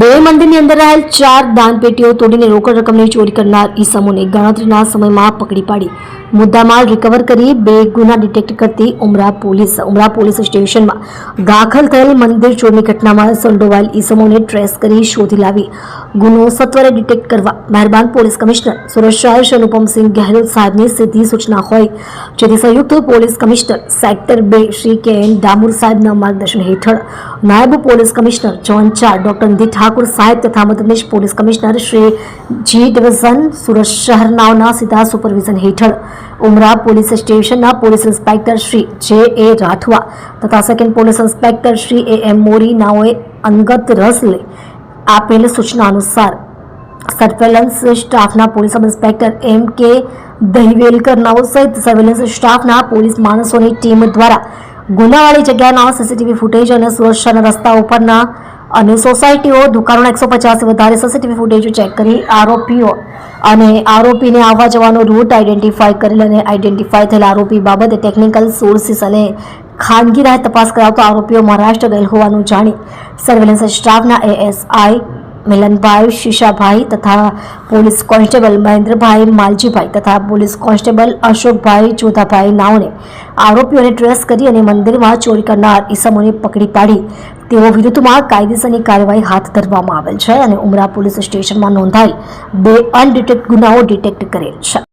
બે મંદિરની અંદર રહેલ ચાર દાનપેટીઓ તોડીને રોકડ રકમની ચોરી કરનાર ઈસમોને ગણતરીના સમયમાં પકડી પાડી. મુદ્દામાલ રિકવર કરી બે ગુના ડિટેક્ટ કરતી ઉમરા પોલીસ ઉમરા પોલીસ સ્ટેશનમાં દાખલ થયેલ મંદિર ચોરની ઘટનામાં સંડોવાયેલ ઈસમોને ટ્રેસ કરી શોધી લાવી. ગુનો સત્વરે ડિટેક્ટ કરવા મહેરબાન પોલીસ કમિશનર સુરત શહેર શ્રી અનુપમસિંહ ગહેલોત સાહેબની સીધી સૂચના હોય. જેથી સંયુક્ત પોલીસ કમિશનર સેક્ટર બે શ્રી કે એન ડામોર સાહેબના માર્ગદર્શન હેઠળ નાયબ પોલીસ કમિશનર જોન ચાર ડોક્ટર નિધિ ઠાકુર સાહેબ તથા મદદનીશ police commissioner Shri G division Surat શહેરનાઓના સીધા સુપરવિઝન હેઠળ ઉમરા પોલીસ સ્ટેશનના police inspector Shri J A Rathwa તથા second police inspector Shri A M Mori નાઓએ અંગત રસ લઈ આપેલ સૂચના અનુસાર સર્વેલન્સ સ્ટાફના પોલીસ સબ ઇન્સ્પેક્ટર એમ કે દહિવેલકર નાઓ સહિત સર્વેલન્સ સ્ટાફના પોલીસ માણસોની ટીમ દ્વારા ગુનાવાળી જગ્યાના સીસીટીવી ફૂટેજ અને સુરક્ષાના રસ્તા ઉપરના અને સોસાયટીઓ દુકાનોના એકસો પચાસ વધારે સીસીટીવી ફૂટેજ ચેક કરી આરોપીઓ અને આરોપીને આવવા જવાનો રૂટ આઈડેન્ટિફાઈ કરેલ અને આઈડેન્ટિફાઈ થયેલ આરોપી બાબતે ટેકનિકલ સોર્સિસ અને ખાનગી રાહે તપાસ કરાવતો આરોપીઓ મહારાષ્ટ્ર ગયેલ હોવાનું જાણી સર્વેલન્સ સ્ટાફના એએસઆઈ મિલનભાઈ, શીશાભાઈ તથા પોલીસ કોન્સ્ટેબલ મહેન્દ્રભાઈ માલજીભાઈ તથા પોલીસ કોન્સ્ટેબલ અશોકભાઈ જોધાભાઈ નાઓને આરોપીઓને ટ્રેસ કરી અને મંદિરમાં ચોરી કરનાર ઈસમોને પકડી પાડી. તેઓ વિરુદ્ધમાં કાયદેસરની કાર્યવાહી હાથ ધરવામાં આવેલ છે અને ઉમરા પોલીસ સ્ટેશનમાં નોંધાયેલ બે અનડિટેક્ટ ગુનાઓ ડિટેક્ટ કરેલ છે.